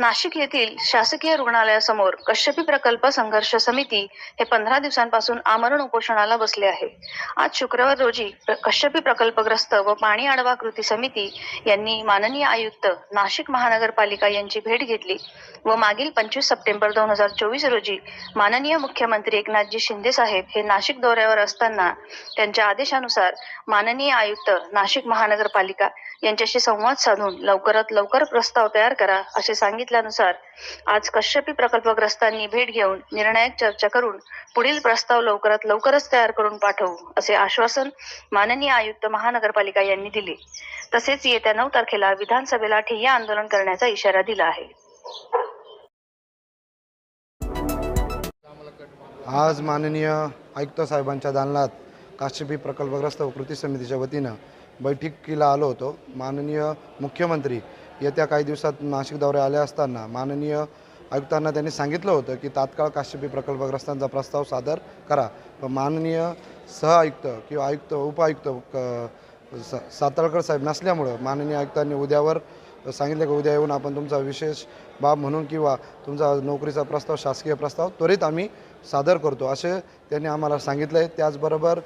नाशिक येथील शासकीय रुग्णालयासमोर कश्यपी प्रकल्प संघर्ष समिती हे पंधरा दिवसांपासून आमरण उपोषणाला बसले आहे. आज शुक्रवार रोजी कश्यपी प्रकल्पग्रस्त व पाणी आडवा कृती समिती यांनी माननीय आयुक्त नाशिक महानगरपालिका यांची भेट घेतली व मागील पंचवीस सप्टेंबर दोन हजार चोवीस रोजी माननीय मुख्यमंत्री एकनाथजी शिंदे साहेब हे नाशिक दौऱ्यावर असताना त्यांच्या आदेशानुसार माननीय आयुक्त नाशिक महानगरपालिका यांच्याशी संवाद साधून लवकरात लवकर प्रस्ताव तयार करा असे सांगितल्यानुसार आज कश्यपी प्रकल्पग्रस्तांनी भेट घेऊन निर्णायक चर्चा करून पुढील प्रस्ताव लवकरात लवकरच तयार करून पाठवू असे आश्वासन माननीय आयुक्त महानगरपालिका यांनी दिले. तसेच येत्या नऊ तारखेला विधानसभेला ठिय्या आंदोलन करण्याचा इशारा दिला आहे. आज माननीय आयुक्त साहेबांच्या दालनात काश्यपी प्रकल्पग्रस्त कृती समितीच्या वतीनं बैठकीला आलो होतो. माननीय मुख्यमंत्री येत्या काही दिवसात नाशिक दौऱ्या आले असताना माननीय आयुक्तांना त्यांनी सांगितलं होतं की तात्काळ काश्यपी प्रकल्पग्रस्तांचा प्रस्ताव सादर करा. व माननीय सहआयुक्त किंवा आयुक्त उपआयुक्त क- सातारकर साहेब नसल्यामुळं माननीय आयुक्तांनी उद्यावर सांगितलं की उद्या येऊन आपण तुमचा विशेष बाब म्हणून किंवा तुमचा नोकरीचा प्रस्ताव शासकीय प्रस्ताव त्वरित आम्ही सादर करतो. असे त्यांनी आम्हाला सांगितलं आहे त्याचबरोबर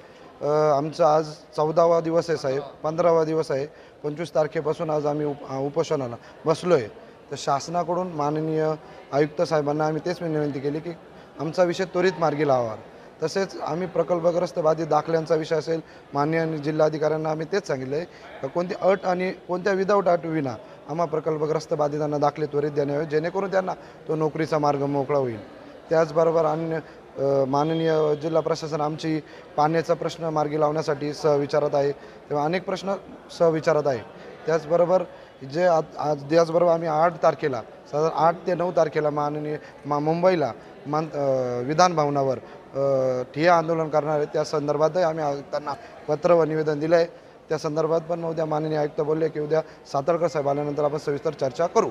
आमचा आज चौदावा दिवस आहे साहेब पंधरावा दिवस आहे. पंचवीस तारखेपासून आज आम्ही उप उपोषणाला बसलो आहे तर शासनाकडून माननीय आयुक्त साहेबांना आम्ही तेच विनंती केली की आमचा विषय त्वरित मार्गी लावा तसेच आम्ही प्रकल्पग्रस्त बाधित दाखल्यांचा विषय असेल मान्य जिल्हाधिकाऱ्यांना आम्ही तेच सांगितलं आहे कोणती अट आणि कोणत्या विदाऊट अट विना आम्हा प्रकल्पग्रस्त बाधितांना दाखले त्वरित देण्यावे जेणेकरून त्यांना तो नोकरीचा मार्ग मोकळा होईल. त्याचबरोबर अन्य माननीय जिल्हा प्रशासन आमची पाण्याचा प्रश्न मार्गी लावण्यासाठी सहविचारत आहे. तेव्हा अनेक प्रश्न सहविचारात आहे. त्याचबरोबर जे आज आज त्याचबरोबर आम्ही आठ तारखेला साधारण आठ ते नऊ तारखेला माननीय मा मुंबईला मान विधान भवनावर ठिय्या आंदोलन करणार आहे. त्या संदर्भातही आम्ही त्यांना पत्र व निवेदन दिलं आहे त्या संदर्भात पण उद्या माननीय आयुक्त बोलले की उद्या सातारकर साहेब आल्यानंतर आपण सविस्तर चर्चा करू.